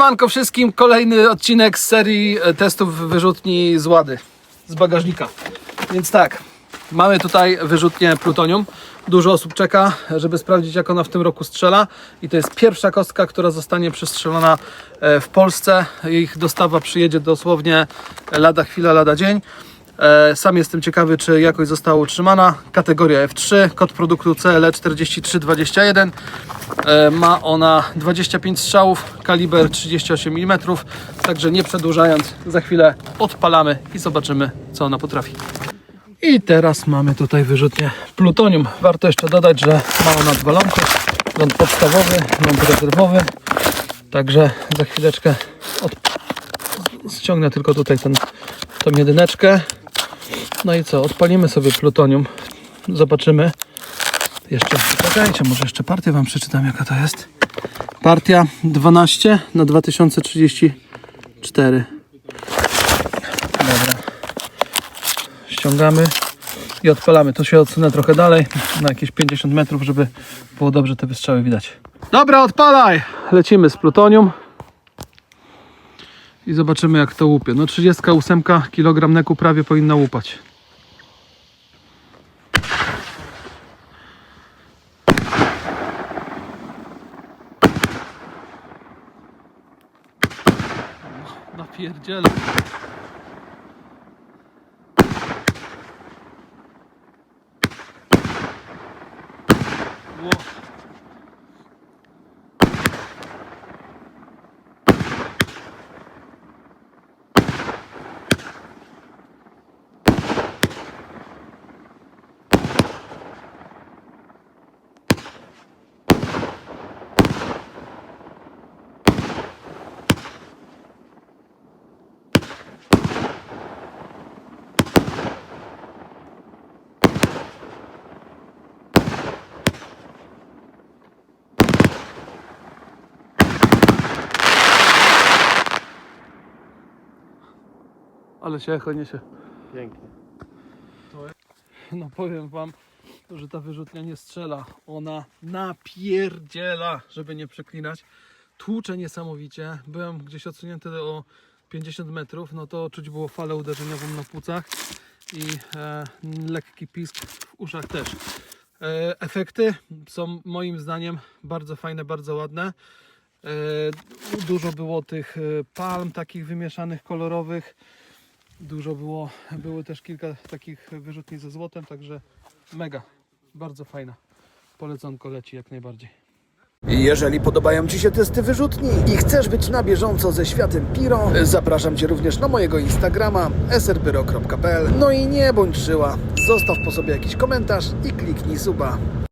Manko wszystkim, kolejny odcinek z serii e, testów wyrzutni z łady, z bagażnika. Więc tak, mamy tutaj wyrzutnię plutonium. Dużo osób czeka, żeby sprawdzić jak ona w tym roku strzela i to jest pierwsza kostka, która zostanie przestrzelona e, w Polsce. Ich dostawa przyjedzie dosłownie lada chwila, lada dzień. E, Sam jestem ciekawy, czy jakość została utrzymana. Kategoria F3, kod produktu CLE 4321. E, Ma ona 25 strzałów, kaliber 38 mm. Także nie przedłużając, za chwilę odpalamy i zobaczymy, co ona potrafi. I teraz mamy tutaj wyrzutnię plutonium. Warto jeszcze dodać, że ma ona dwa lądy. Ląd podstawowy, ląd rezerwowy. Także za chwileczkę od... ściągnę tylko tutaj ten, tą jedyneczkę. No i co, odpalimy sobie plutonium. Zobaczymy. Jeszcze, czekajcie, może jeszcze partię Wam przeczytam, jaka to jest. Partia 12 na 2034. Dobra. Ściągamy i odpalamy. Tu się odsunę trochę dalej, na jakieś 50 metrów, żeby było dobrze te wystrzały widać. Dobra, odpalaj! Lecimy z plutonium. I zobaczymy jak to łupie. No 38 kg neku prawie powinna łupać. Napierdzielę. Ło. Ale się echo niesie. Pięknie. No powiem wam, że ta wyrzutnia nie strzela. Ona napierdziela, żeby nie przeklinać. Tłucze niesamowicie. Byłem gdzieś odsunięty o 50 metrów, no to czuć było falę uderzeniową na płucach i e, lekki pisk w uszach też. E, efekty są moim zdaniem bardzo fajne, bardzo ładne. E, dużo było tych e, palm takich wymieszanych, kolorowych. Dużo było, były też kilka takich wyrzutni ze złotem, także mega, bardzo fajna. Poleconko leci jak najbardziej. Jeżeli podobają Ci się testy wyrzutni i chcesz być na bieżąco ze światem Piro, zapraszam Cię również na mojego Instagrama srpyro.pl No i nie bądź szyła, zostaw po sobie jakiś komentarz i kliknij suba.